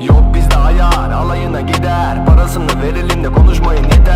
Yok bizde ayar alayına gider. Parasını verelim de konuşmayın yeter.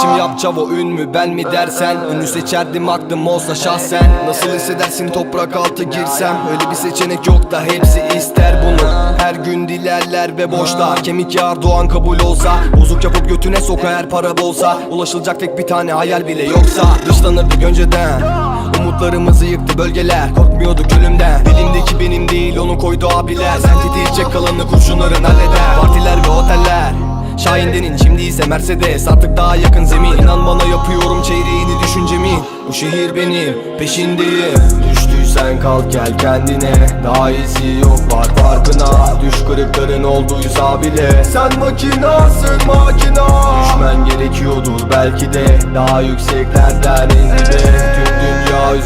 Seçim yap çavo ün mü ben mi dersen? Ünlü seçerdim aklım olsa şahsen. Nasıl hissedersin toprak altı girsem? Öyle bir seçenek yok da hepsi ister bunu. Her gün dilerler ve boşta. Kemik yağar doğan kabul olsa. Bozuk yapıp götüne soka her para bolsa. Ulaşılacak tek bir tane hayal bile yoksa. Dışlanırdık önceden. Umutlarımızı yıktı bölgeler. Korkmuyorduk ölümden. Dilimdeki benim değil onu koydu abiler. Sen titrecek kalanı kurşunların halleder. Partiler ve oteller. Şahindenin şimdi ise Mercedes Artık daha yakın zemin. İnan bana yapıyorum çeyreğini düşüncemi. Bu şehir benim peşindeyim. Düştüysen kalk gel kendine. Daha iyisi yok var farkına. Düş kırıkların olduysa bile. Sen makinasın makina. Düşmen gerekiyordur belki de. Daha yükseklerden en dibe Tüm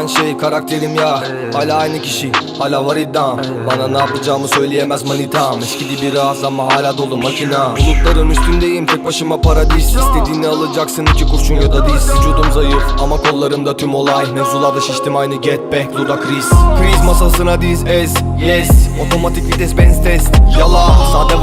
ayıran şey karakterim ya. Hala aynı kişi hala var iddiam. Bana ne yapacağımı söyleyemez manitam. Eskidi biraz ama hala dolu makina. Bulutların üstündeyim tek başıma paradis. İstediğini alacaksın iki kurşun ya da diz. Vücudum zayıf ama kollarımda tüm olay. Mevzularda şiştim aynı get back dudak kriz Kriz masasına diz ez yes. Otomatik vites benz test. Yala sade